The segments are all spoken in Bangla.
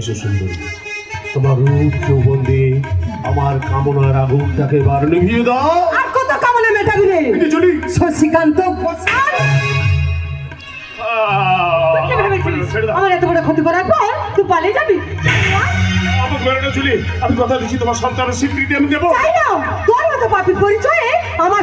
এসো সুন্দরী। তোমার রূপ যৌবন দিয়ে আমার কামনার আগুনটাকে বার নিভিয়ে দাও। আর কত কামনা মেটাবি রে? চলি। শশীকান্ত আমার এত বড় ক্ষতি করার পর তুই পালিয়ে যাবি? আমি কথা দিচ্ছি তোমার সন্তানের স্বীকৃতি আমি দেবো। তাই না। তোর মতো পাপির পরিচয়ে আমার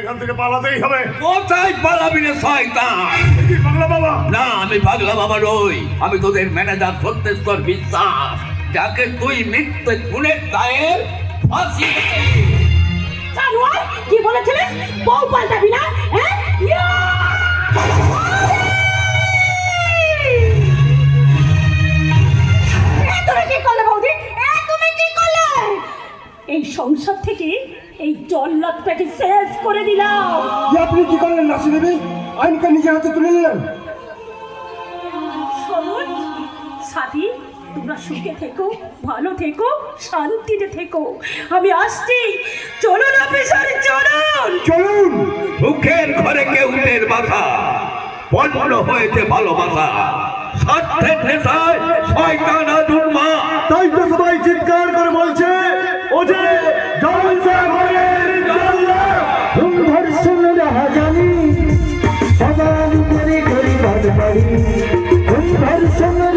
এখান থেকে পালাতেই হবে। কোথায় পালাবি রে শয়তান? পাগলা বাবা? না আমি পাগলা বাবা নই। আমি তোদের ম্যানেজার সত্যেশ্বর বিশ্বাস যাকে তুই খুনের দায়ে ফাঁসি জানোয়ার কি বলেছিলিস? বউ পাল্টাবি না হ্যাঁ? ইয়া! এ তুমি কি করলে বৌদি? এ তুমি কি করলে? এই সংসার থেকে এই জল্লাদটাকে শেষ করে দিলাম। আপনি কি করলেন নাসি দেবী আইনকে নিজের হাতে তুলে নিলেন? সাথী তোমরা সুখে থেকো ভালো থেকো শান্তিতে থেকো। আমি আসছি। চলুন অফিসার চলুন! চলুন! সুখের ঘরে কেউটের বাসা পণ্য হয়েছে ভালোবাসা। স্বার্থের নেশায় শয়তান আজুর্মা তাই তো সবাই हरी हरी हर समय